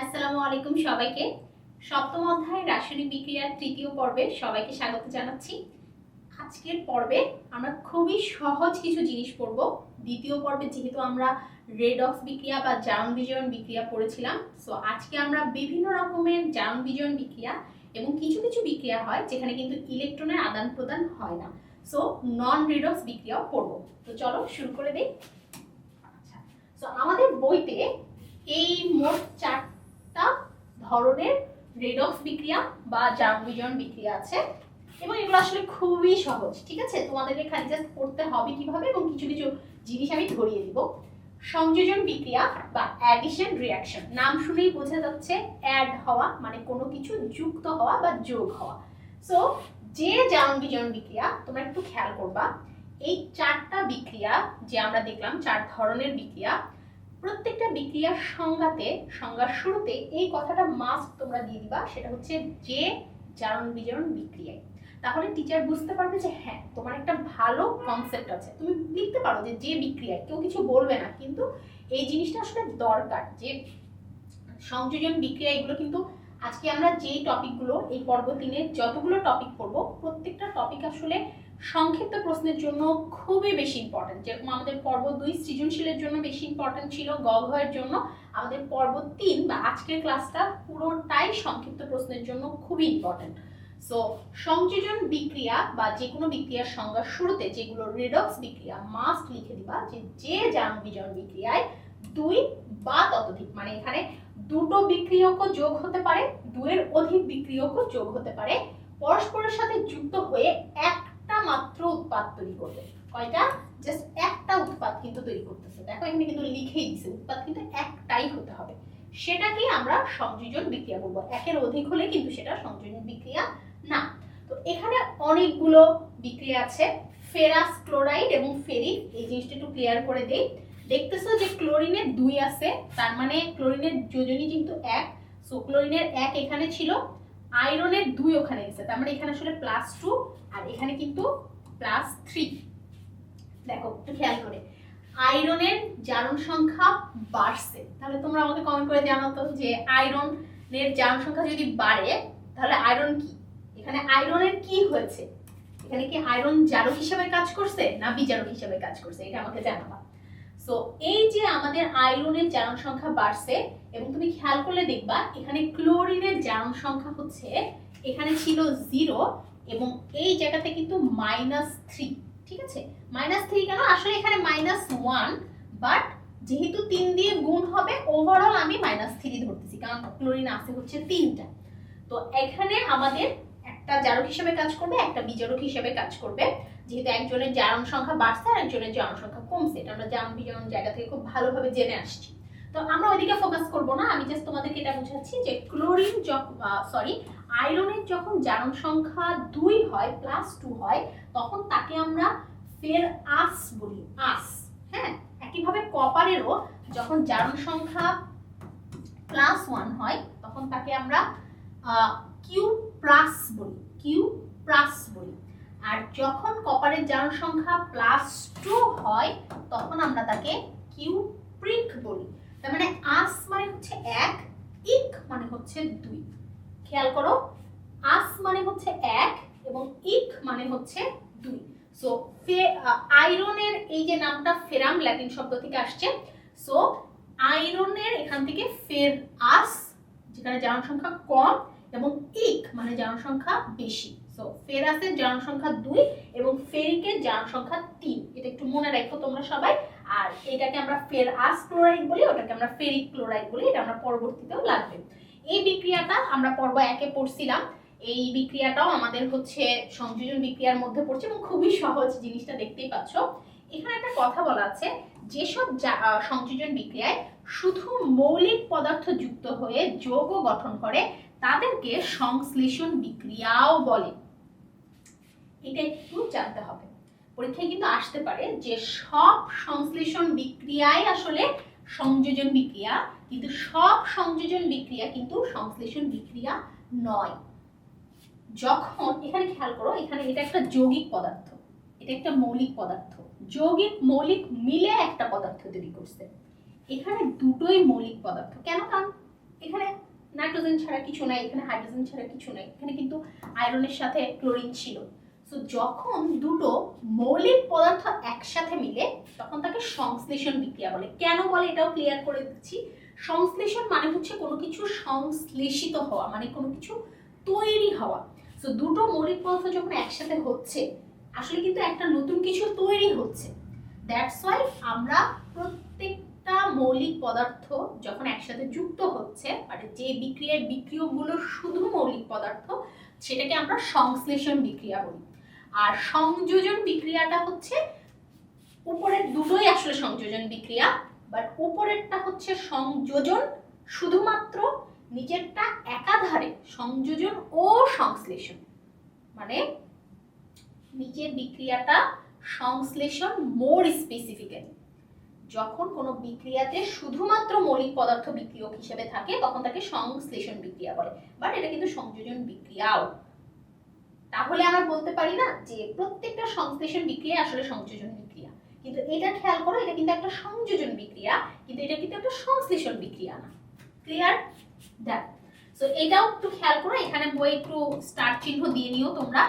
আসসালামু আলাইকুম সবাইকে। সপ্তম অধ্যায় রাসায়নিক বিক্রিয়ার তৃতীয় পর্বে সবাইকে স্বাগত জানাচ্ছি। আজকের পর্বে আমরা খুবই সহজ কিছু জিনিস পড়ব। দ্বিতীয় পর্বে যেহেতু আমরা রেডক্স বিক্রিয়া বা জারণ বিজয়ন বিক্রিয়া পড়েছিলাম সো আজকে আমরা বিভিন্ন রকমের জারণ বিজয়ন বিক্রিয়া এবং কিছু কিছু বিক্রিয়া হয় যেখানে কিন্তু ইলেকট্রনের আদান প্রদান হয় না। সো নন রেডক্স বিক্রিয়াও পড়ব। তো চলো শুরু করে দিই। আচ্ছা সো আমাদের বইতে এই মোট চারটা ধরনের রেডক্স বিক্রিয়া বা জারণ বিজয়ন বিক্রিয়া আছে। এবং এগুলো আসলে খুবই সহজ, ঠিক আছে? তোমাদেরকে খালি জাস্ট পড়তে হবে কীভাবে এবং কিছু কিছু জিনিস আমি ধরিয়ে দিব। সংযোজন বিক্রিয়া বা অ্যাডিশন রিয়াকশন নাম শুনেই বোঝা যাচ্ছে অ্যাড হওয়া মানে কোনো কিছু যুক্ত হওয়া বা যোগ হওয়া। সো যে জারণ বিজয়ন বিক্রিয়া, তোমরা একটু খেয়াল করবা, এই চারটা বিক্রিয়া যে আমরা দেখলাম, চার ধরনের বিক্রিয়া প্রত্যেকটা বিক্রিয়ার সংজ্ঞাতে, সংজ্ঞার শুরুতে এই কথাটা মাস্ট তোমরা দিয়ে দিবা, সেটা হচ্ছে যে জারণ বিজারণ বিক্রিয়ায়। তাহলে টিচার বুঝতে পারবে যে হ্যাঁ তোমার একটা ভালো কনসেপ্ট আছে। তুমি লিখতে পারো যে যে বিক্রিয়ায়, কেউ কিছু বলবে না, কিন্তু এই জিনিসটা আসলে দরকার যে সংযোজন বিক্রিয়া, এগুলো কিন্তু আজকে আমরা যেই টপিকগুলো এই পর্ব তিনে যতগুলো টপিক পড়ব প্রত্যেকটা টপিক আসলে সংক্ষিপ্ত প্রশ্নের জন্য খুবই বেশি ইম্পর্টেন্ট যেরকম আমাদের পর্ব দুই সৃজনশীলের জন্য বেশি ইম্পর্টেন্ট ছিল গ ঘয়ের জন্য। আমাদের পর্ব তিন বা আজকের ক্লাসটা পুরোটাই সংক্ষিপ্ত প্রশ্নের জন্য খুবই ইম্পর্টেন্ট সো সংযোজন বিক্রিয়া বা যে কোনো বিক্রিয়ার সংজ্ঞার শুরুতে যেগুলো রেডক্স বিক্রিয়া মাস্ট লিখে দিবা যে যে জারণ বিজন বিক্রিয়ায় দুই বা ততোধিক মানে এখানে দুটো বিক্রিয়কও যোগ হতে পারে দুয়ের অধিক বিক্রিয়কও যোগ হতে পারে। পরস্পরের সাথে যুক্ত হয়ে একটা মাত্র উৎপাদ তৈরি করবে। কয়টা? জাস্ট একটা উৎপাদ কিন্তু তৈরি করতেছে। দেখো, এখানে কিন্তু লিখেই দিছে উৎপাদ কিন্তু একটাই হতে হবে। সেটাকেই আমরা সংযোজন বিক্রিয়া বলব। একের অধিক হলে কিন্তু সেটা সংযোজন বিক্রিয়া না। তো এখানে অনেকগুলো বিক্রিয়া আছে। ফেরাস ক্লোরাইড এবং ফেরিক, এই জিনিসটা একটু ক্লিয়ার করে দেই। দেখতেছো যে ক্লোরিনের দুই আছে, তার মানে ক্লোরিনের যোজনী যেহেতু এক সো ক্লোরিনের এক এখানে ছিল, আয়রনের দুই ওখানে গেছে। তার মানে এখানে আসলে প্লাস টু আর এখানে কিন্তু প্লাস থ্রি দেখো, একটু খেয়াল করে। আয়রনের জারণ সংখ্যা বাড়ছে। তাহলে তোমরা আমাকে কমেন্ট করে জানাও তো যে আয়রনের জারণ সংখ্যা যদি বাড়ে, তাহলে আয়রন কি? এখানে আয়রনের কি হয়েছে? এখানে কি আয়রন জারক হিসেবে কাজ করছে, না বিজারক হিসেবে কাজ করছে? এটা আমাকে জানাবা। সো এই যে আমাদের আয়রনের জারণ সংখ্যা বাড়ছে, এবং তুমি খেয়াল করলে দেখবা, এখানে ক্লোরিনের জারণ সংখ্যা হচ্ছে, এখানে ছিল জিরো এবং এই জায়গাতে কিন্তু মাইনাস থ্রি ঠিক আছে? মাইনাস থ্রি কেন? আসলে এখানে মাইনাস ওয়ান বাট যেহেতু তিন দিয়ে গুণ হবে ওভারঅল আমি মাইনাস থ্রি ধরতেছি, কারণ ক্লোরিন আছে হচ্ছে তিনটা। তো এখানে আমাদের একটা জারক হিসেবে কাজ করবে, একটা বিজারক হিসেবে কাজ করবে। যেহেতু একজনের জারণ সংখ্যা বাড়ছে আর একজনের জারণ সংখ্যা কমছে, এটা আমরা জারণ বিজারণ জায়গা থেকে খুব ভালোভাবে জেনে আসছি। তো আমরা ওইদিকে ফোকাস করব না, আমি জাস্ট তোমাদেরকে এটা বোঝাচ্ছি যে ক্লোরিন সরি আয়রনের যখন জারণ সংখ্যা দুই হয় প্লাস টু হয়, তখন তাকে আমরা ফের আস বলি, আস হ্যাঁ? একইভাবে কপারেরও যখন জারণ সংখ্যা প্লাস ওয়ান হয়, তখন তাকে আমরা কিউ প্লাস বলি কিউ প্লাস বলি। আর যখন কপারের জারণ সংখ্যা প্লাস টু হয়, তখন আমরা তাকে কিউ প্রিক বলি। তার মানে আস মানে হচ্ছে এক ইক মানে হচ্ছে দুই। খেয়াল করো, আস মানে হচ্ছে এক এবং ইক মানে হচ্ছে দুই। সো আয়রনের এই যে নামটা ফেরাম, ল্যাটিন শব্দ থেকে আসছে। সো আয়রনের এখান থেকে ফের আস, যেখানে জারণ সংখ্যা কম এবং ইক মানে জারণ সংখ্যা বেশি। সো ফেরাসের জারণ সংখ্যা দুই এবং ফেরিকের জারণ সংখ্যা তিন। এটা একটু মনে রাখো তোমরা সবাই। আর এটাকে আমরা ফের আস ক্লোরাইড বলি, ওটাকে আমরা ফেরিক ক্লোরাইড বলি, এটা আমরা পরবর্তীতেও লাগবে। এই বিক্রিয়াটা আমরা পর্ব একে পড়ছিলাম। এই বিক্রিয়াটাও আমাদের হচ্ছে সংযোজন বিক্রিয়ার মধ্যে পড়ছে এবং খুবই সহজ জিনিসটা দেখতেই পাচ্ছ। এখানে একটা কথা বলা আছে, যেসব সংযোজন বিক্রিয়ায় শুধু মৌলিক পদার্থ যুক্ত হয়ে যৌগ গঠন করে, তাদেরকে সংশ্লেষণ বিক্রিয়াও বলে। এটা একটু জানতে হবে। পরীক্ষায় কিন্তু আসতে পারে যে সব সংশ্লেষণ বিক্রিয়াই আসলে সংযোজন বিক্রিয়া, কিন্তু সব সংযোজন বিক্রিয়া কিন্তু সংশ্লেষণ বিক্রিয়া নয়। যখন, এখানে খেয়াল করো, এখানে এটা একটা যৌগিক পদার্থ, এটা একটা মৌলিক পদার্থ। যৌগিক, মৌলিক মিলে একটা পদার্থ তৈরি করছে। এখানে দুটোই মৌলিক পদার্থ। কেন? কারণ এখানে নাইট্রোজেন ছাড়া কিছু নাই, এখানে হাইড্রোজেন ছাড়া কিছু নাই। এখানে কিন্তু আয়রনের সাথে ক্লোরিন ছিল। তো যখন দুটো মৌলিক পদার্থ একসাথে মিলে, তখন তাকে সংশ্লেষণ বিক্রিয়া বলে। কেন বলে? এটাও ক্লিয়ার করে দিচ্ছি। সংশ্লেষণ মানে হচ্ছে কোনো কিছু সংশ্লেষিত হওয়া মানে কোনো কিছু তৈরি হওয়া। তো দুটো মৌলিক পদার্থ যখন একসাথে হচ্ছে, আসলে কিন্তু একটা নতুন কিছু তৈরি হচ্ছে। দ্যাটস ওয়াই আমরা প্রত্যেকটা মৌলিক পদার্থ যখন একসাথে যুক্ত হচ্ছে মানে যে বিক্রিয়ায় বিক্রিয়কগুলো শুধু মৌলিক পদার্থ, সেটাকে আমরা সংশ্লেষণ বিক্রিয়া বলি। আর সংযোজন বিক্রিয়াটা হচ্ছে উপরের দুটোই আসলে সংযোজন বিক্রিয়া বাট উপরেরটা হচ্ছে সংযোজন শুধুমাত্র নিচেরটা একাধারে সংযোজন ও সংশ্লেষণ। মানে নিচের বিক্রিয়াটা সংশ্লেষণ মোর স্পেসিফিক্যালি যখন কোনো বিক্রিয়াতে শুধুমাত্র মৌলিক পদার্থ বিক্রিয়ক হিসেবে থাকে, তখন তাকে সংশ্লেষণ বিক্রিয়া বলে। বাট এটা কিন্তু সংযোজন বিক্রিয়াও। তাহলে আমরা বলতে পারি না যে প্রত্যেকটা সংশ্লেষণ বিক্রিয়া আসলে সংযোজন বিক্রিয়া। কিন্তু এটা খেয়াল করো, এটা কিন্তু একটা সংযোজন বিক্রিয়া, কিন্তু এটা কিন্তু একটা সংশ্লেষণ বিক্রিয়া না। ক্লিয়ার দেখ সো এটাও একটু খেয়াল করো, এখানে বই একটু স্টার চিহ্ন দিয়ে নিও তোমরা।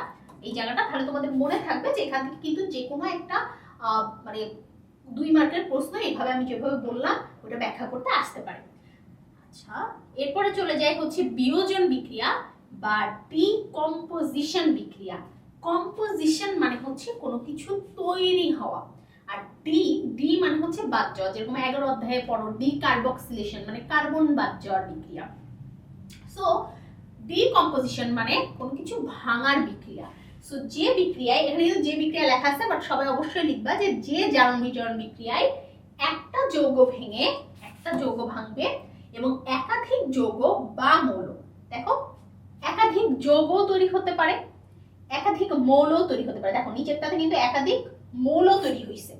এই জায়গাটা তাহলে তোমাদের মনে থাকবে যে এখান থেকে কিন্তু যে কোনো একটা মানে দুই মার্কের প্রশ্ন এইভাবে আমি যেভাবে বললাম, ওটা ব্যাখ্যা করতে আসতে পারে। আচ্ছা এরপরে চলে যায় হচ্ছে বিয়োজন বিক্রিয়া। বা ডিকম্পোজিশন বিক্রিয়া। কম্পোজিশন মানে হচ্ছে কোনো কিছু তৈরি হওয়া। আর ডি ডি মানে হচ্ছে বাদ যাওয়া যেরকম এগারো অধ্যায়ে পড়ো ডি কার্বক্সিলেশন মানে কার্বন বাদ যাওয়ার বিক্রিয়া সো ডিকম্পোজিশন মানে কোনো কিছু ভাঙার বিক্রিয়া। সো যে বিক্রিয়ায়, এখানে কিন্তু যে বিক্রিয়া লেখা আছে বাট সবাই অবশ্যই লিখবা যে যে জারণ বিজারণ বিক্রিয়ায় একটা যৌগ ভেঙে একটা যৌগ ভাঙবে এবং একাধিক যৌগ বা মৌল। একাধিক যৌগ তৈরি হতে পারে, একাধিক মৌল তৈরি হতে পারে। দেখো, নিচেরটাতে কিন্তু একাধিক মৌল তৈরি হয়েছে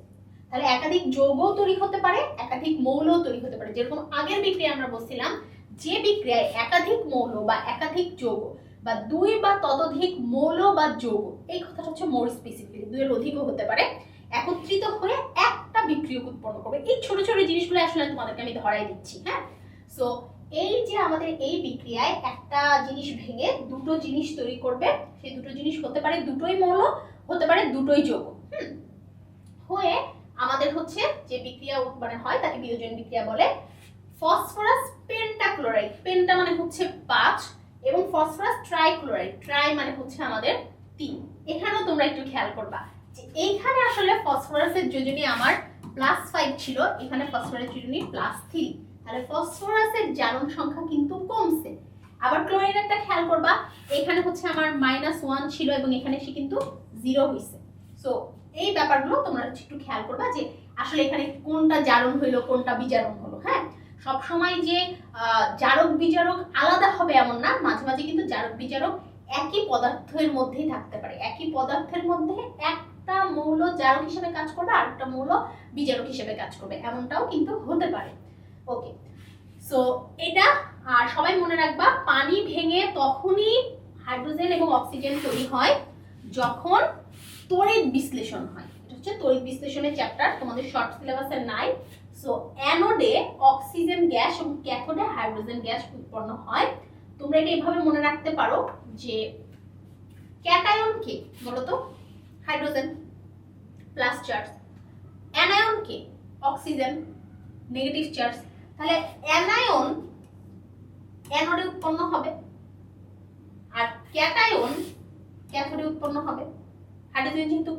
তাহলে একাধিক যৌগ তৈরি হতে পারে, একাধিক মৌল তৈরি হতে পারে। যেরকম আগের বিক্রিয়া আমরা বলছিলাম, যে বিক্রিয়ায় একাধিক মৌল বা একাধিক যৌগ বা দুই বা ততোধিক মৌল বা যৌগ, এই কথাটা হচ্ছে মোর স্পেসিফিক দুইয়ের অধিকও হতে পারে, একত্রিত হয়ে একটা বিক্রিয়ক উৎপন্ন করবে। এই ছোট ছোট জিনিসগুলো আসলে তোমাদেরকে আমি ধরাই দিচ্ছি হ্যাঁ? সো এই যে আমাদের এই বিক্রিয়ায় একটা জিনিস ভেঙে দুটো জিনিস তৈরি করবে, সেই দুটো জিনিস হতে পারে দুটোই মৌল, হতে পারে দুটোই যৌগ, হুম? হয়ে আমাদের হচ্ছে যে বিক্রিয়া উৎপন্ন হয় তাকে বিয়োজন বিক্রিয়া বলে, ফসফরাস পেন্টাক্লোরাইড। পেন্টা মানে হচ্ছে পাঁচ এবং ফসফরাস ট্রাইক্লোরাইড। ট্রাই মানে হচ্ছে আমাদের তিন। এখানেও তোমরা একটু খেয়াল করবা যে এইখানে আসলে ফসফরাসের যোজনী আমার প্লাস ফাইভ ছিল, এখানে ফসফরাসের যোজনী প্লাস থ্রি তাহলে ফসফরাসের জারণ সংখ্যা কিন্তু কমছে। আবার ক্লোরিনেরটা খেয়াল করবা, এখানে হচ্ছে আমার মাইনাস ওয়ান ছিল এবং এখানে সে কিন্তু জিরো হয়েছে সো এই ব্যাপারগুলো তোমরা একটু খেয়াল করবা যে আসলে এখানে কোনটা জারণ হইল, কোনটা বিজারণ হলো হ্যাঁ? সবসময় যে জারক বিজারক আলাদা হবে এমন না, মাঝে মাঝে কিন্তু জারক বিজারক একই পদার্থের মধ্যেই থাকতে পারে। একই পদার্থের মধ্যে একটা মৌল জারক হিসেবে কাজ করবে আর একটা মৌল বিজারক হিসেবে কাজ করবে। এমনটাও কিন্তু হতে পারে। ওকে সো এটা আর সবাই মনে রাখবা, পানি ভেঙে তখনই হাইড্রোজেন এবং অক্সিজেন তৈরি হয় যখন তড়িৎ বিশ্লেষণ হয়। এটা হচ্ছে তড়িৎ বিশ্লেষণের চ্যাপ্টার তোমাদের শর্ট সিলেবাসে নাই। সো অ্যানোডে অক্সিজেন গ্যাস এবং ক্যাথোডে হাইড্রোজেন গ্যাস উৎপন্ন হয়। তোমরা এটা এভাবে মনে রাখতে পারো যে ক্যাটায়ন কে বলো তো হাইড্রোজেন প্লাস চার্জ অ্যানায়ন কে অক্সিজেন নেগেটিভ চার্জ তাহলে অ্যানায়ন অ্যানোডে উৎপন্ন হবে। আর ক্যাটায়ন ক্যাথোডে উৎপন্ন হবে। হাইড্রোজেন যেহেতু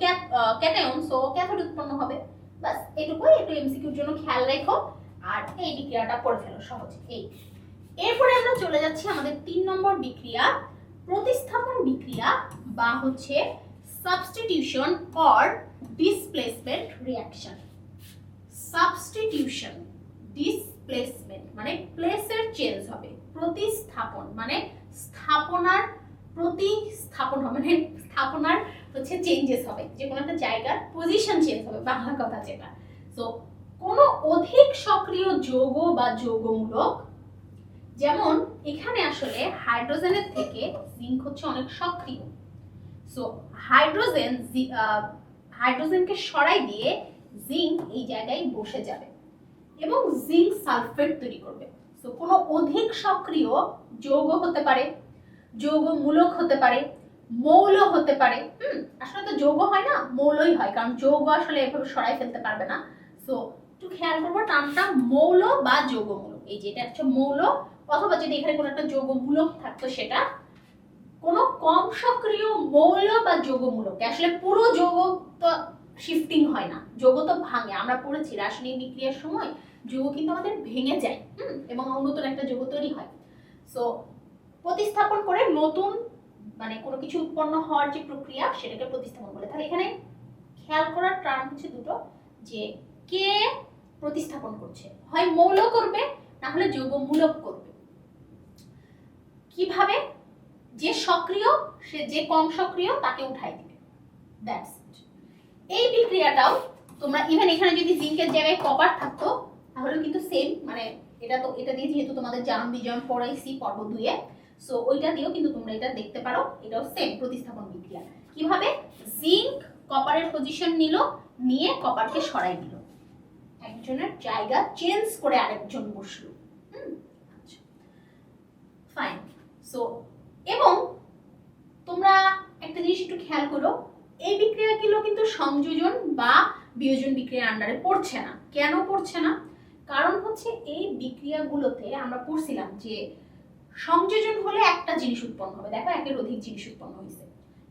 ক্যাটায়ন সো ক্যাথোডে উৎপন্ন হবে। বাস এটুকুই, একটু এমসিকিউর জন্য খেয়াল রেখো। আর এই বিক্রিয়াটা পড়ে ফেলো সহজে। এই। এরপরে আমরা চলে যাচ্ছি আমাদের তিন নম্বর বিক্রিয়া, প্রতিস্থাপন বিক্রিয়া বা হচ্ছে substitution or displacement reaction substitution displacement মানে প্লেসের চেঞ্জ হবে, প্রতিস্থাপন মানে স্থাপনার প্রতিস্থাপন হবে মানে স্থাপনার হচ্ছে চেঞ্জেস হবে যে কোনো একটা জায়গার পজিশন চেঞ্জ হবে, বাংলা কথা যেটা। তো কোনো অধিক সক্রিয় যৌগ বা যৌগমূলক, যেমন এখানে আসলে হাইড্রোজেনের থেকে জিঙ্ক হচ্ছে অনেক সক্রিয়। সো হাইড্রোজেন হাইড্রোজেনকে সরাই দিয়ে জিঙ্ক এই জায়গায় বসে যাবে। এবং জিঙ্ক সালফেট তৈরি করবে। সো কোনো অধিক সক্রিয় যৌগ হতে পারে, যৌগ মূলক হতে পারে, মৌল হতে পারে, হুম, আসলে তো যৌগ হয় না, মৌলই হয়, কারণ যৌগ আসলে এভাবে সরাই ফেলতে পারবে না। সো একটু খেয়াল করব টার্মটা মৌল বা যৌগমূলক এই যে, এটা হচ্ছে মৌল, অথবা যদি এখানে কোনো একটা যৌগমূলক থাকতো সেটা, কোনো কম সক্রিয় মৌল বা যৌগমূলক আসলে পুরো যৌগ তো শিফটিং হয় না। যৌগ তো ভাঙে। আমরা পড়েছি রাসায়নিক বিক্রিয়ার সময় যৌগ কিন্তু আমাদের ভেঙে যায়, হুম, এবং নতুন একটা যৌগ তৈরি হয়। সো প্রতিস্থাপন করে নতুন মানে কোনো কিছু উৎপন্ন হওয়ার যে প্রক্রিয়া, সেটাকে প্রতিস্থাপন বলে। তাহলে এখানে খেয়াল করার টার্ম হচ্ছে দুটো, যে কে প্রতিস্থাপন করছে? হয় মৌল করবে, না হলে যৌগমূলক করবে। কীভাবে? যে সক্রিয়, সে যে কম সক্রিয়, তাকে উঠাই দিবে। দ্যাটস এই বিক্রিয়াটাও তোমরা ইভেন এখানে যদি জিঙ্কের জায়গায় কপার থাকতো, তাহলেও কিন্তু সেম মানে এটা তো, এটা দিয়ে যেহেতু তোমাদের জাম বিজম পড়াইছি পর্ব দুয়ে সো ওইটা দিয়েও কিন্তু তোমরা এটা দেখতে পারো, এটাও সেম প্রতিস্থাপন বিক্রিয়া। কীভাবে? জিঙ্ক কপারের পজিশন নিল, নিয়ে কপারকে সরাই দিল। একজনের জায়গা চেঞ্জ করে আরেকজন বসল। হুম আচ্ছা। ফাইন সো এবং তোমরা একটা জিনিস একটু খেয়াল করো এই বিক্রিয়াগুলো কিন্তু সংযোজন বা বিয়োজন বিক্রিয়ার আন্ডারে পড়ছে না। কেন পড়ছে না? কারণ হচ্ছে এই বিক্রিয়াগুলোতে আমরা পড়ছিলাম যে সংযোজন হলে একটা জিনিস উৎপন্ন হবে। দেখো একের অধিক জিনিস উৎপন্ন হয়েছে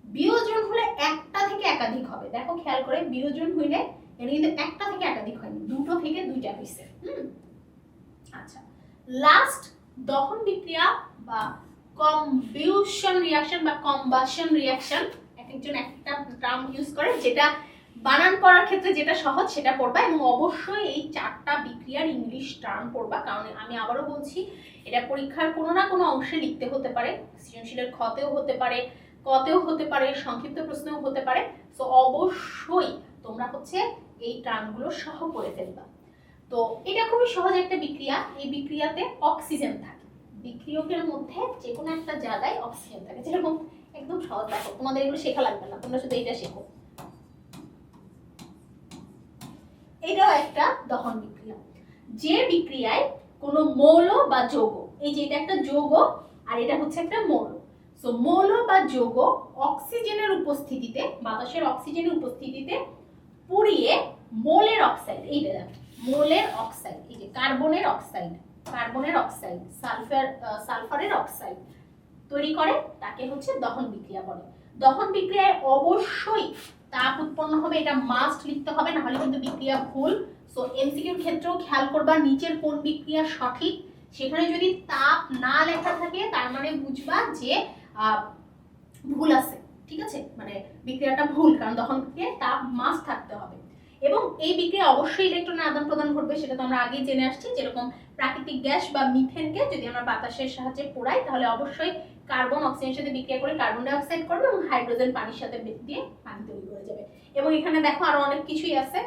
বিয়োজন হলে একটা থেকে একাধিক হবে। দেখো খেয়াল করে, বিয়োজন হইলে এটা কিন্তু একটা থেকে একাধিক হয়নি, দুটো থেকে দুইটা হয়েছে হুম? আচ্ছা। লাস্ট দহন বিক্রিয়া বা কম্বিউশন রিয়াকশন বা কম্বাশন রিয়াকশন এক একজন একটা টার্ম ইউজ করে, যেটা বানান করার ক্ষেত্রে যেটা সহজ সেটা পড়বা এবং অবশ্যই এই চারটা বিক্রিয়ার ইংলিশ টার্ম পড়বা। কারণ আমি আবারও বলছি, এটা পরীক্ষার কোনো না কোনো অংশে লিখতে হতে পারে, সৃজনশীলের ক্ষতেও হতে পারে, কতেও হতে পারে, সংক্ষিপ্ত প্রশ্নেও হতে পারে। তো অবশ্যই তোমরা হচ্ছে এই টার্মগুলো সহ করে ফেলবা। তো, এটা খুবই সহজ একটা বিক্রিয়া। এই বিক্রিয়াতে অক্সিজেন থাকে। বিক্রিয়কের মধ্যে যে কোনো একটা জায়গায় অক্সিজেন থাকে। যেরকম একদম সহজ দেখো, তোমাদের এগুলো শেখা লাগবে না, তোমরা শুধু এইটা শেখো। এটাও একটা দহন বিক্রিয়া। যে বিক্রিয়ায় কোনো মৌল বা যৌগ, এই যে এটা একটা যৌগ আর এটা হচ্ছে একটা মৌল। সো মৌল বা যৌগ অক্সিজেনের উপস্থিতিতে, বাতাসের অক্সিজেনের উপস্থিতিতে পুড়িয়ে মোলের অক্সাইড এইটা দেখো, মোলের অক্সাইড, এই যে কার্বনের অক্সাইড কার্বনের অক্সাইড, সালফার সালফারের অক্সাইড তৈরি করে, তাকে হচ্ছে দহন বিক্রিয়া বলে। দহন বিক্রিয়ায় অবশ্যই তাপ উৎপন্ন হবে, এটা মাস্ট লিখতে হবে না হলে কিন্তু বিক্রিয়া ভুল। সো এমসিকিউর ক্ষেত্রেও খেয়াল করবা, নিচের কোন বিক্রিয়া সঠিক। সেখানে যদি তাপ না লেখা থাকে, তার মানে বুঝবা যে ভুল আছে, ঠিক আছে? মানে বিক্রিয়াটা ভুল, কারণ দহন বিক্রিয়ায় তাপ মাস্ট থাকতে হবে। এবং এই বিক্রিয়া অবশ্যই ইলেকট্রনের আদান প্রদান ঘটবে, সেটা তো আমরা আগেই জেনে আসছি, যেরকম প্রাকৃতিক গ্যাস বা মিথেনকে যদি আমরা বাতাসের সাহায্যে পোড়াই, তাহলে অবশ্যই কার্বন অক্সিজেনের সাথে বিক্রিয়া করে কার্বন ডাই অক্সাইড করবে এবং হাইড্রোজেন পানির সাথে দিয়ে পানি তৈরি করে যাবে। এবং এখানে দেখো আরও অনেক কিছুই আছে।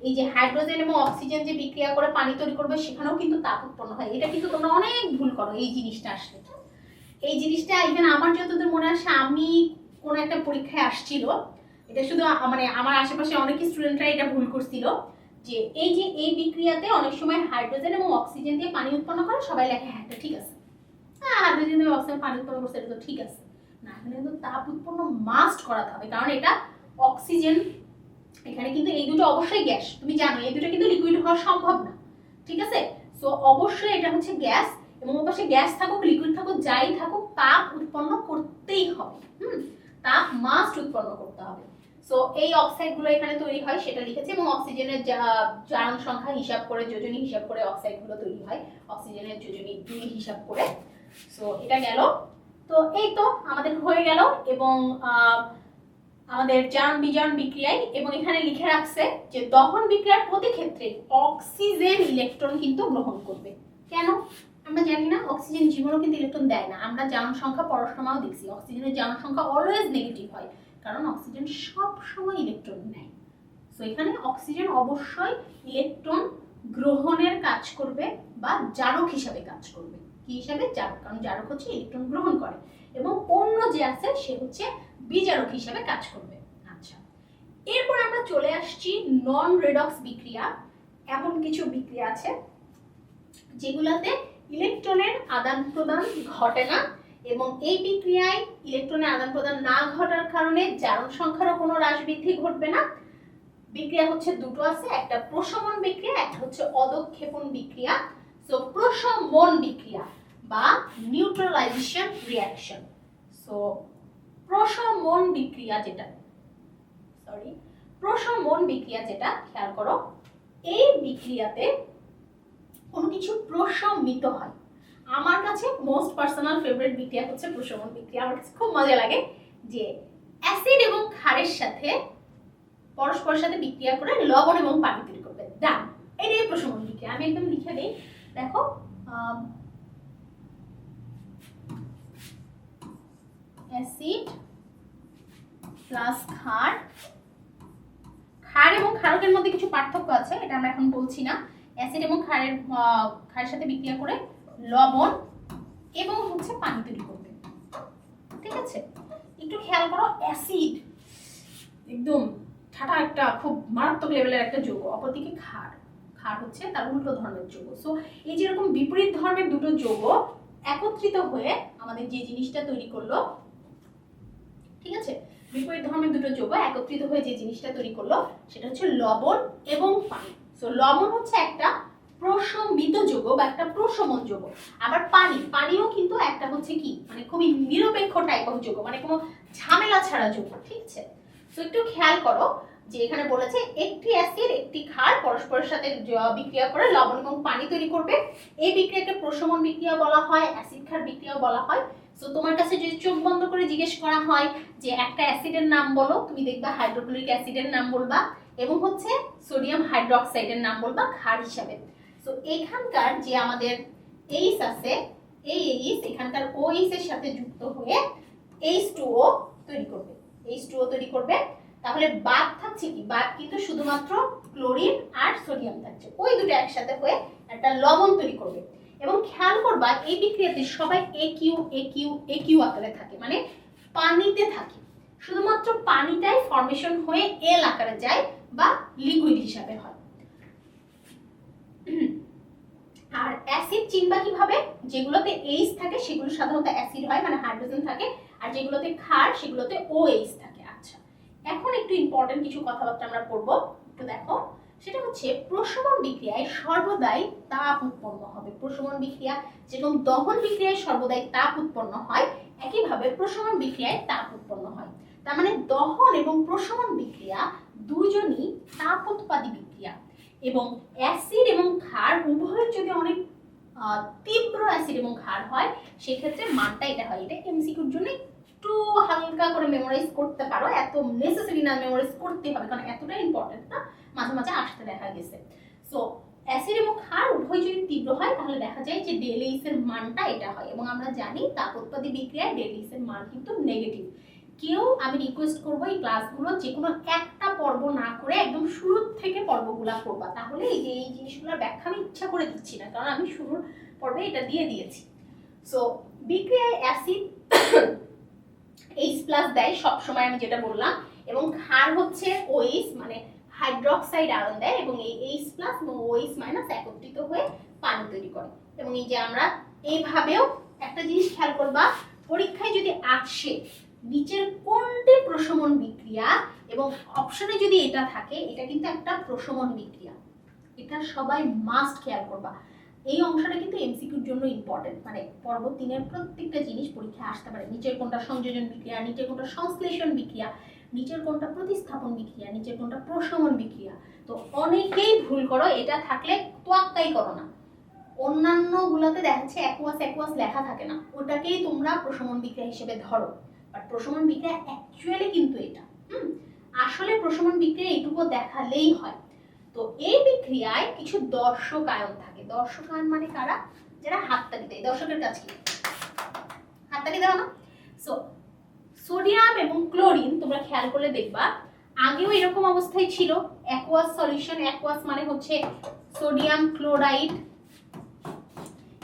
এই যে হাইড্রোজেন এবং অক্সিজেন যে বিক্রিয়া করে পানি তৈরি করবে, সেখানেও কিন্তু তাপ উৎপন্ন হয়। এটা কিন্তু তোমরা অনেক ভুল করো এই জিনিসটা আসলে। এই জিনিসটা ইভেন আমার যতদূর মনে আসে, আমি কোন একটা পরীক্ষায় আসছিল। এটা শুধু মানে আমার আশেপাশে অনেক স্টুডেন্টরা এটা ভুল করছিল যে এই যে এই বিক্রিয়াতে অনেক সময় হাইড্রোজেন এবং অক্সিজেন দিয়ে পানি উৎপন্ন করে সবাই লেখে হ্যাঁ ঠিক আছে। হ্যাঁ হাইড্রোজেন অক্সিজেন পানি উৎপন্ন করছে এটা তো ঠিক আছে। না, এখানে কিন্তু তাপ উৎপন্ন মাস্ট করাতে হবে, কারণ এটা অক্সিজেন এখানে কিন্তু এই দুটো অবশ্যই গ্যাস তুমি জানো, এই দুটো কিন্তু লিকুইড হওয়া সম্ভব না, ঠিক আছে? সো অবশ্যই এটা হচ্ছে গ্যাস এবং পাশে গ্যাস থাকুক লিকুইড থাকুক, যাই থাকুক, তাপ উৎপন্ন করতেই হবে, হুম? তাপ মাস্ট উৎপন্ন করতে হবে। সো এই অক্সাইডগুলো এখানে তৈরি হয়, সেটা লিখেছে, এবং অক্সিজেনের জারণ সংখ্যা হিসাব করে, যোজনী হিসাব করে অক্সাইডগুলো তৈরি হয় অক্সিজেনের যোজনী দুই হিসাব করে। সো এটা গেল। তো এই তো আমাদের হয়ে গেল এবং আমাদের জারণ বিজারণ বিক্রিয়ায় এবং এখানে লিখে রাখছে যে দহন বিক্রিয়ার প্রতি ক্ষেত্রে অক্সিজেন ইলেকট্রন কিন্তু গ্রহণ করবে। কেন? আমরা জানি না, অক্সিজেন জীবনও কিন্তু ইলেকট্রন দেয় না। আমরা জারণ সংখ্যা পড়াশোনাও দেখছি। অক্সিজেনের জারণ সংখ্যা অলওয়েজ নেগেটিভ হয়, কারণ অক্সিজেন সব সময় ইলেকট্রন নেয়। সো এখানে অক্সিজেন অবশ্যই ইলেকট্রন গ্রহণের কাজ করবে বা জারক হিসাবে কাজ করবে। কি হিসাবে? জারক কারণ জারক হচ্ছে ইলেকট্রন গ্রহণ করে। এবং অন্য যে আছে, সে হচ্ছে বিজারক হিসাবে কাজ করবে। আচ্ছা। এরপর আমরা চলে আসছি নন রেডক্স বিক্রিয়া। এমন কিছু বিক্রিয়া আছে, যেগুলোতে ইলেকট্রনের আদান প্রদান ঘটে না, এবং এই বিক্রিয়ায় ইলেকট্রনের আদান প্রদান না ঘটার কারণে জারণ সংখ্যারও কোনো হ্রাস বৃদ্ধি ঘটবে না। বিক্রিয়া হচ্ছে দুটো আছে, একটা প্রশমন বিক্রিয়া, একটা হচ্ছে অদক্ষেপণ বিক্রিয়া। সো প্রশমন বিক্রিয়া বা নিউট্রালাইজেশন রিঅ্যাকশন সো প্রশমন বিক্রিয়া যেটা সরি প্রশমন বিক্রিয়া যেটা খেয়াল করো এই বিক্রিয়াতে কোনো কিছু প্রশমিত হয়। আমার কাছে মোস্ট পার্সোনাল ফেভারিট বিক্রিয়া হচ্ছে প্রশমন বিক্রিয়া। আমার কাছে খুব মজা লাগে যে অ্যাসিড এবং ক্ষারের সাথে পরস্পরের সাথে বিক্রিয়া করে লবণ এবং পানি তৈরি করবে। ডান এটাই প্রশমন বিক্রিয়া। আমি একদম লিখে দিই। দেখো অ্যাসিড প্লাস ক্ষার। ক্ষার এবং ক্ষারকের মধ্যে কিছু পার্থক্য আছে, এটা আমরা এখন বলছি না। অ্যাসিড এবং ক্ষারের ক্ষারের সাথে বিক্রিয়া করে লবণ এবং হচ্ছে পানি তৈরি করবে। ঠিক আছে? একটু খেয়াল করো, অ্যাসিড একদম ঠাটা একটা খুব মারাত্মক লেভেলের একটা যৌগ, অপরদিকে ক্ষার। ক্ষার হচ্ছে তার উল্টো ধর্মের যৌগ। সো এই যেরকম বিপরীত ধর্মের দুটো যৌগ একত্রিত হয়ে আমাদের যে জিনিসটা তৈরি করল, ঠিক আছে? বিপরীত ধর্মের দুটো যৌগ একত্রিত হয়ে যে জিনিসটা তৈরি করল, সেটা হচ্ছে লবণ এবং পানি। সো লবণ হচ্ছে একটা প্রশমিত যৌগ বা একটা প্রশমন যৌগ। আবার পানি, পানিও কিন্তু একটা হচ্ছে কি? মানে খুবই নিরপেক্ষ টাইপ অফ যৌগ মানে কোনো ঝামেলা ছাড়া যৌগ, ঠিক আছে? তো একটু খেয়াল করো যে এখানে বলেছে, একটি অ্যাসিড একটি ক্ষার পরস্পরের সাথে বিক্রিয়া করে লবণ এবং পানি তৈরি করবে। এই বিক্রিয়াকে প্রশমন বিক্রিয়া বলা হয় অ্যাসিড ক্ষার বিক্রিয়া বলা হয়। সো তোমার কাছে যদি চোখ বন্ধ করে জিজ্ঞেস করা হয় যে একটা অ্যাসিডের নাম বলো, তুমি দেখবা হাইড্রোক্লোরিক অ্যাসিডের নাম বলবা এবং হচ্ছে সোডিয়াম হাইড্রোক্সাইডের নাম বলবা ক্ষার হিসাবে। সো এখানকার যে আমাদের এইস আছে, এই এইস এখানকার ও এর সাথে যুক্ত হয়ে এইচ টু ও তৈরি করবে। এইচ টু ও তৈরি করবে। তাহলে বাদ থাকছে কি? বাদ কিন্তু শুধুমাত্র ক্লোরিন আর সোডিয়াম থাকছে। ওই দুটো একসাথে হয়ে একটা লবণ তৈরি করবে। এবং খেয়াল করবা, এই বিক্রিয়াতে সবাই A Q A Q A Q আকারে থাকে। মানে পানিতে থাকে। শুধুমাত্র পানিটাই ফর্মেশন হয়ে এল আকারে যায় বা লিকুইড হিসাবে হয়। আর অ্যাসিড চিনবা কীভাবে? যেগুলোতে এইচ থাকে, সেগুলো সাধারণত অ্যাসিড হয় মানে হাইড্রোজেন থাকে। আর যেগুলোতে ক্ষার, সেগুলোতে ও এইচ থাকে। এখন একটু ইম্পর্টেন্ট কিছু কথাবার্তা আমরা পড়ব। একটু দেখো। সেটা হচ্ছে, প্রশমন বিক্রিয়ায় সর্বদাই তাপ উৎপন্ন হবে। প্রশমন বিক্রিয়া, যেরকম দহন বিক্রিয়ায় সর্বদাই তাপ উৎপন্ন হয়, একইভাবে প্রশমন বিক্রিয়ায় তাপ উৎপন্ন হয়। তার মানে দহন এবং প্রশমন বিক্রিয়া দুজনই তাপ উৎপাদী বিক্রিয়া। এবং অ্যাসিড এবং ক্ষার উভয়ের যদি অনেক তীব্র অ্যাসিড এবং ক্ষার হয়, সেক্ষেত্রে মানটা এটা হয়। এটা এমসিকিউর জন্য একটু হালকা করে মেমোরাইজ করতে পারো, এত নেসেসারি না মেমোরাইজ করতে হবে, কারণ এতটা ইম্পর্টেন্ট না, মাঝে মাঝে আসতে দেখা গেছে। সো অ্যাসিড এবং ক্ষার উভয় যদি তীব্র হয়, তাহলে দেখা যায় যে ডেলিস এর মানটা এটা হয়, এবং আমরা জানি তাপোৎপাদী বিক্রিয়ায় ডেলিস এর মান কিন্তু নেগেটিভ কেউ আমি রিকোয়েস্ট করব এই ক্লাসগুলো যে কোনো একটা পর্ব না করে একদম শুরু থেকে পর্বগুলা করবা তাহলে এই যে, এই জিনিসগুলোর ব্যাখ্যা আমি ইচ্ছা করে দিচ্ছি না, কারণ আমি শুরুর পর্বে এটা দিয়ে দিয়েছি। সো বিক্রিয়ায় অ্যাসিড এইচ প্লাস দেয়, সবসময় আমি যেটা বললাম। এবং ক্ষার হচ্ছে ওএইচ মানে হাইড্রক্সাইড আয়ন দেয় এবং এই এইচ প্লাস এবং ওএইচ মাইনাস একত্রিত হয়ে পানি তৈরি করে। এবং এই যে আমরা এইভাবেও একটা জিনিস খেয়াল করবা, পরীক্ষায় যদি আসে, নিচের কোনটি প্রশমন বিক্রিয়া এবং অপশনে যদি এটা থাকে, এটা কিন্তু একটা প্রশমন বিক্রিয়া। এটা সবাই মাস্ট খেয়াল করবা। এই অংশটা কিন্তু এমসিকিউর জন্য ইম্পর্টেন্ট মানে পর্ব তিনের প্রত্যেকটা জিনিস পরীক্ষায় আসতে পারে। নিচের কোনটা সংযোজন বিক্রিয়া, নিচের কোনটা সংশ্লেষণ বিক্রিয়া, নিচের কোনটা প্রতিস্থাপন বিক্রিয়া, নিচের কোনটা প্রশমন বিক্রিয়া। তো অনেকেই ভুল করো, এটা থাকলে তোয়াক্কাই করো না। অন্যান্য গুলাতে দেখা যাচ্ছে অ্যাকুয়াস অ্যাকুয়াস লেখা থাকে না। ওটাকেই তোমরা প্রশমন বিক্রিয়া হিসেবে ধরো। বাট প্রশমন বিক্রিয়া অ্যাকচুয়ালি কিন্তু এটা। হুম? আসলে প্রশমন বিক্রিয়া এইটুকু দেখালেই হয়। তো এই বিক্রিয়ায় কিছু দর্শক আয়ন থাকে। দর্শক আয়ন মানে কারা? যারা হাততালি দেয়। দর্শকের কাছে হাততালি দেওয়া না? সো সোডিয়াম এবং ক্লোরিন তোমরা খেয়াল করলে দেখবা, আগেও এরকম অবস্থায় ছিল। অ্যাকোয়াস সলিউশন অ্যাকোয়াস মানে হচ্ছে সোডিয়াম ক্লোরাইড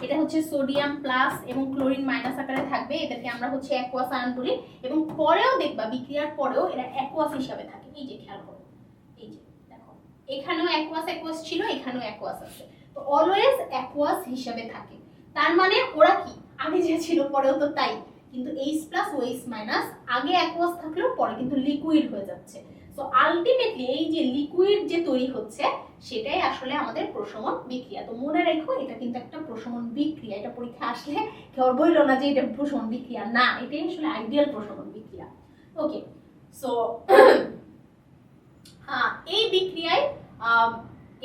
এটা হচ্ছে সোডিয়াম প্লাস এবং ক্লোরিন মাইনাস আকারে থাকবে। এদেরকে আমরা হচ্ছে অ্যাকোয়াস আয়ন বলি। এবং পরেও দেখবা, বিক্রিয়ার পরেও এরা অ্যাকোয়াস হিসাবে থাকে। এই যে খেয়াল করো। এই যে, দেখো। এখানেও অ্যাকোয়াস অ্যাকোয়াস ছিল, এখানেও অ্যাকোয়াস আছে। তো অলওয়েজ অ্যাকোয়াস হিসাবে থাকে। তার মানে ওরা কি? আগে যে ছিল, পরেও তো তাই। কিন্তু H plus O H minus আগে অ্যাকোয়াস থাকলেও পরে কিন্তু লিকুইড হয়ে যাচ্ছে। তো আলটিমেটলি এই যে লিকুইড যে তৈরি হচ্ছে, সেটাই আসলে আমাদের প্রশমন বিক্রিয়া। তো মনে রেখো, এটা কিন্তু একটা প্রশমন বিক্রিয়া। এটা পরীক্ষা আসলে কেউ বলল না যে এটা প্রশমন বিক্রিয়া। না, এটাই আসলে আইডিয়াল প্রশমন বিক্রিয়া। ওকে সো হ্যাঁ এই বিক্রিয়ায়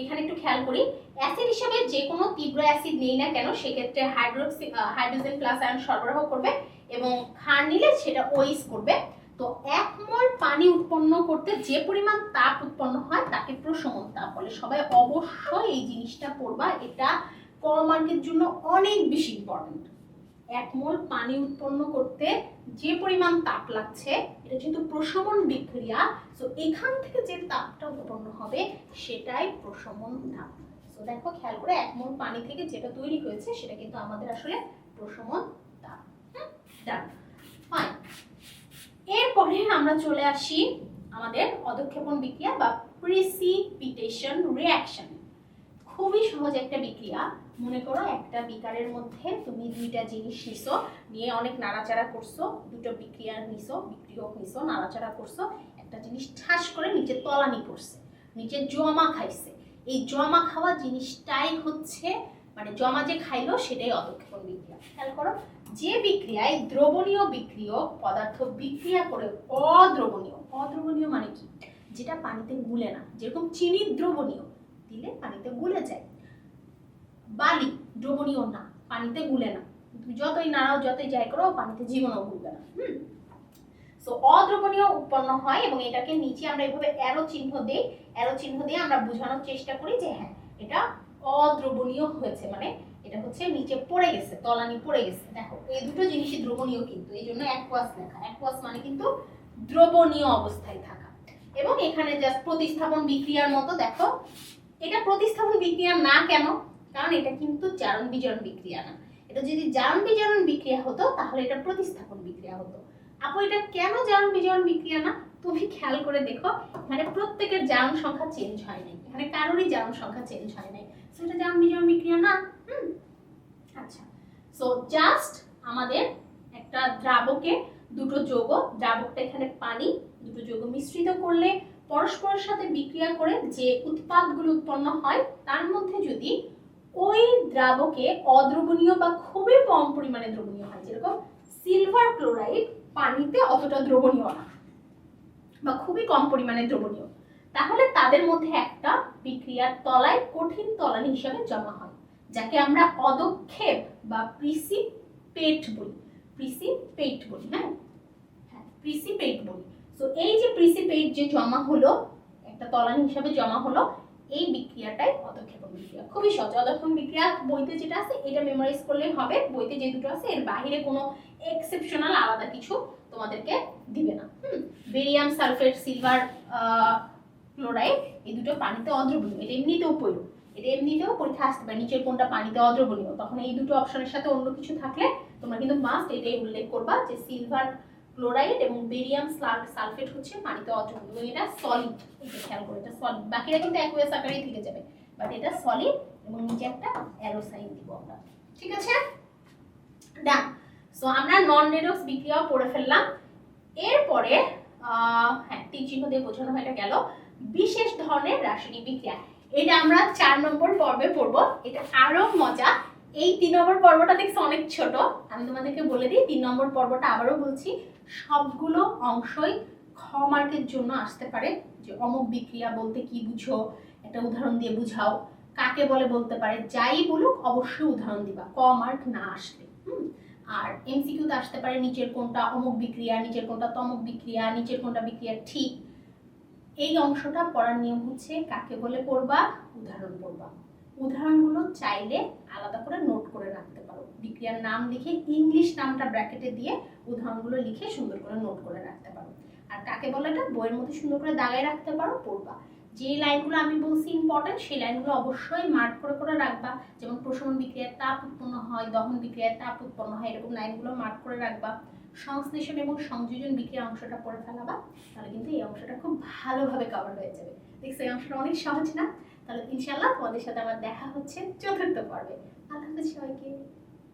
এখানে একটু খেয়াল করি। অ্যাসিড হিসেবে যে কোনো তীব্র অ্যাসিড নেই না কেন, সেক্ষেত্রে হাইড্রোক্সি হাইড্রোজেন প্লাস আয়ন সরবরাহ করবে এবং ক্ষার নিলে সেটা ওইস করবে। তো এক মোল পানি উৎপন্ন করতে যে পরিমাণ তাপ উৎপন্ন হয়, তাকে প্রশমন তাপ বলে। সবাই অবশ্যই এই জিনিসটা পড়বা, এটা ক মার্কের জন্য অনেক বেশি ইম্পর্টেন্ট এক মোল পানি উৎপন্ন করতে যে পরিমাণ তাপ লাগছে, এটা যেহেতু প্রশমন বিক্রিয়া তো এখান থেকে যে তাপটা উৎপন্ন হবে, সেটাই প্রশমন তাপ। তো দেখো, খেয়াল করে এক মোল পানি থেকে যেটা তৈরি হয়েছে, সেটা কিন্তু আমাদের আসলে প্রশমন তাপ। ডান এরপরে আমরা চলে আসি আমাদের অধক্ষেপণ বিক্রিয়া বা প্রিসিপিটেশন রিয়াকশন খুবই সহজ একটা বিক্রিয়া। মনে করো একটা বিকারের মধ্যে তুমি দুইটা জিনিস নিছো, নিয়ে অনেক নাড়াচাড়া করছ, দুটো বিক্রিয়ার নিছো, বিক্রিয়ক নিছো, নাড়াচাড়া করছ, একটা জিনিস ঠাস করে নিচে তলানি পড়ছে নিচে জমা খাইছে। এই জমা খাওয়া জিনিসটাই হচ্ছে মানে জমা যে খাইলো সেটাই অধক্ষেপণ বিক্রিয়া। খেয়াল করো, যে বিক্রিয়ায় দ্রবণীয় বিক্রিয়ক পদার্থ বিক্রিয়া করে অদ্রবণীয়। অদ্রবণীয় মানে কি? যেটা পানিতে গুলে না, যেরকম চিনি দ্রবণীয়, দিলে পানিতে গুলে যায়। বালি, দ্রবণীয় না, পানিতে গুলে না। তুমি যতই নাড়াও, যতই যাই করো, পানিতে জীবনও গুলবে না। হুম? সো অদ্রবণীয় উৎপন্ন হয় এবং এটাকে নিচে আমরা এভাবে অ্যারো চিহ্ন দেই অ্যারো চিহ্ন দিয়ে আমরা বোঝানোর চেষ্টা করি যে হ্যাঁ এটা অদ্রবণীয় হয়েছে। মানে এটা হচ্ছে নিচে পড়ে গেছে, তলানি পড়ে গেছে। দেখো, এই দুটো জিনিসই দ্রবণীয় কিন্তু, এই জন্য অ্যাকোয়াস লেখা। অ্যাকোয়াস মানে কিন্তু দ্রবণীয় অবস্থায় থাকা। এবং এখানে জাস্ট প্রতিস্থাপন বিক্রিয়ার মতো, দেখো, এটা প্রতিস্থাপন বিক্রিয়া না কেন? কারণ এটা কিন্তু জারণ বিজারণ বিক্রিয়া না। এটা যদি জারণ বিজারণ বিক্রিয়া হতো, তাহলে এটা প্রতিস্থাপন বিক্রিয়া হতো। আপু, এটা কেন জারণ বিজারণ বিক্রিয়া না? তুমি খেয়াল করে দেখো মানে প্রত্যেকের জারণ সংখ্যা চেঞ্জ হয় নাই। এখানে কারোরই জারণ সংখ্যা চেঞ্জ হয় নাই। এটা জারণ বিজারণ বিক্রিয়া না? হুম। আচ্ছা। সো জাস্ট আমাদের একটা দ্রাবকে দুটো যৌগ, দ্রাবকটা এখানে পানি, দুটো যৌগ মিশ্রিত করলে পরস্পরের সাথে বিক্রিয়া করে যে উৎপাদগুলো উৎপন্ন হয়, তার মধ্যে যদি ওই দ্রাবকে অদ্রবণীয় বা খুবই কম পরিমাণে দ্রবণীয় হয়। যেরকম সিলভার ক্লোরাইড পানিতে অতটা দ্রবণীয় না বা খুবই কম পরিমাণে দ্রবণীয়। তাহলে তাদের মধ্যে একটা বিক্রিয়ার তলায় কঠিন তলানি হিসাবে জমা হয়, যাকে আমরা অদক্ষেপ বা প্রিসিপেট বলি। প্রিসিপেট বলি হ্যাঁ? হ্যাঁ প্রিসিপেট বলি। তো এই যে প্রিসিপেট যে জমা হলো, একটা তলানি হিসাবে জমা হলো এই বিক্রিয়াটাই অদক্ষেপণ বিক্রিয়া। খুবই সহজ। অদক্ষেপণ বিক্রিয়া, বইতে যেটা আছে, এটা মেমোরাইজ করলেই হবে। বইতে যে দুটো আছে, এর বাইরে কোনো এক্সেপশনাল আলাদা কিছু তোমাদেরকে দিবে না। Hmm? Barium sulphate silver chloride এই দুটো পানিতে অদ্রবণীয়। এটা এমনিতেও পড়ো এটা এমনিতেও পরীক্ষা আসতে পারে। নিচের কোনটা পানিতে অদ্রবণীয়। তখন এই দুটো অপশনের সাথে অন্য কিছু থাকলে তোমরা কিন্তু মাস্ট এটাই উল্লেখ করবা যে সিলভার ক্লোরাইড এবং বেরিয়াম সালফেট হচ্ছে পানিতে অদ্রবণীয় এটা সলিড এটা খেয়াল করে, এটা সলিড বাকিরা কিন্তু অ্যাকুয়াস আকারেই থেকে যাবে। বাট এটা সলিড এবং নিচে একটা অ্যারো সাইন দিব আমরা। ঠিক আছে? ডান সো আমরা নন রেডক্স বিক্রিয়াও পড়ে ফেললাম। এরপরে হ্যাঁ তীর চিহ্ন দিয়ে বোঝানো হয়ে গেল। বিশেষ ধরনের রাসায়নিক বিক্রিয়া। এটা আমরা চার নম্বর পর্বে পড়ব। এটা আরও মজা। এই তিন নম্বর পর্বটা দেখছি অনেক ছোট। আমি তোমাদেরকে বলে দিই, তিন নম্বর পর্বটা আবারও বলছি। সবগুলো অংশই খ মার্কের জন্য আসতে পারে। যে অমুক বিক্রিয়া বলতে কি বুঝো, একটা উদাহরণ দিয়ে বুঝাও। কাকে বলে বলতে পারে? যাই বলুক, অবশ্যই উদাহরণ দিবা। ক মার্ক না আসলে আর এমসিকিউতে আসতে পারে নিচের কোনটা অমুক বিক্রিয়া, নিচের কোনটা তমুক বিক্রিয়া, নিচের কোনটা বিক্রিয়া, ঠিক। এই অংশটা পড়ার নিয়ম হচ্ছে কাকে বলে পড়বা? উদাহরণ পড়বা। উদাহরণগুলো চাইলে আলাদা করে নোট করে রাখতে বিক্রিয়ার নাম লিখে ইংলিশ নামটা ব্র্যাকেটে দিয়ে উদাহরণগুলো লিখে সুন্দর করে নোট করে রাখতে পারো। আর কাকে বলে এটা? বইয়ের মধ্যে সুন্দর করে দাগায় রাখতে পারো, পড়বা। যে লাইনগুলো আমি বলছি ইম্পর্টেন্ট সেই লাইনগুলো অবশ্যই মার্ক করে করে রাখবা। যেমন প্রশমন বিক্রিয়ার তাপ উৎপন্ন হয়, দহন বিক্রিয়ার তাপ উৎপন্ন হয়, এরকম লাইনগুলো মার্ক করে রাখবা। সংশ্লেষণ এবং সংযোজন বিক্রিয়া অংশটা পড়ে ফেলাবা, তাহলে কিন্তু এই অংশটা খুব ভালোভাবে কভার হয়ে যাবে। দেখছ, এই অংশটা অনেক সহজ না? তাহলে ইনশাল্লাহ তোমাদের সাথে আমার দেখা হচ্ছে চতুর্থ পর্বে। আল্লাহ সবাইকে।